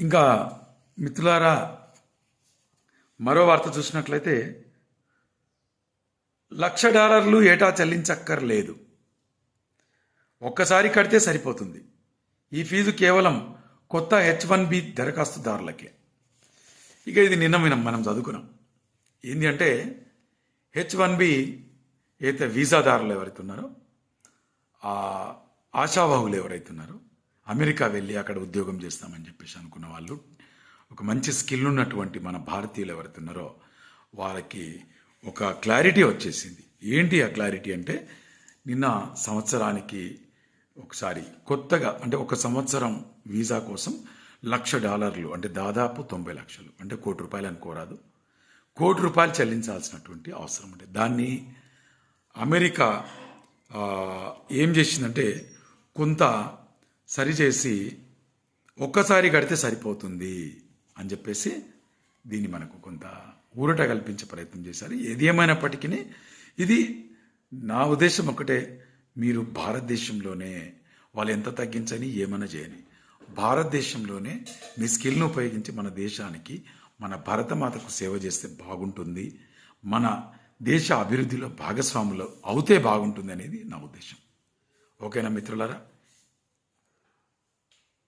ఇంకా మిత్రులారా మరో వార్త చూసినట్లయితే లక్ష డాలర్లు ఏటా చెల్లించక్కర్లేదు. ఒక్కసారి కడితే సరిపోతుంది. ఈ ఫీజు కేవలం కొత్త హెచ్ వన్ బి దరఖాస్తుదారులకే. ఇక ఇది నిన్న మనం మనం చదువుకున్నాం. ఏంటి అంటే హెచ్ వన్ బి అయితే వీసాదారులు ఎవరైతే ఉన్నారో ఆశాబాహులు ఆశావాహులు ఎవరైతే ఉన్నారో అమెరికా వెళ్ళి అక్కడ ఉద్యోగం చేస్తామని చెప్పేసి అనుకున్న వాళ్ళు ఒక మంచి స్కిల్ ఉన్నటువంటి మన భారతీయులు ఎవరితున్నారో వాళ్ళకి ఒక క్లారిటీ వచ్చేసింది. ఏంటి ఆ క్లారిటీ అంటే నిన్న సంవత్సరానికి ఒకసారి కొత్తగా అంటే ఒక సంవత్సరం వీసా కోసం లక్ష డాలర్లు అంటే దాదాపు తొంభై లక్షలు అంటే కోటి రూపాయలు అనుకోరాదు కోటి రూపాయలు చెల్లించాల్సినటువంటి అవసరం ఉంది. దాన్ని అమెరికా ఏం చేసిందంటే కొంత సరిచేసి ఒక్కసారి కడితే సరిపోతుంది అని చెప్పేసి దీన్ని మనకు కొంత ఊరట కల్పించే ప్రయత్నం చేశారు. ఏది ఏమైనప్పటికీ ఇది నా ఉద్దేశం ఒకటే మీరు భారతదేశంలోనే వాళ్ళు ఎంత తగ్గించని ఏమైనా చేయని భారతదేశంలోనే మీ స్కిల్ను ఉపయోగించి మన దేశానికి మన భరతమాతకు సేవ చేస్తే బాగుంటుంది. మన దేశ అభివృద్ధిలో భాగస్వాములు అవుతే బాగుంటుంది అనేది నా ఉద్దేశం. ఓకేనా మిత్రులారా?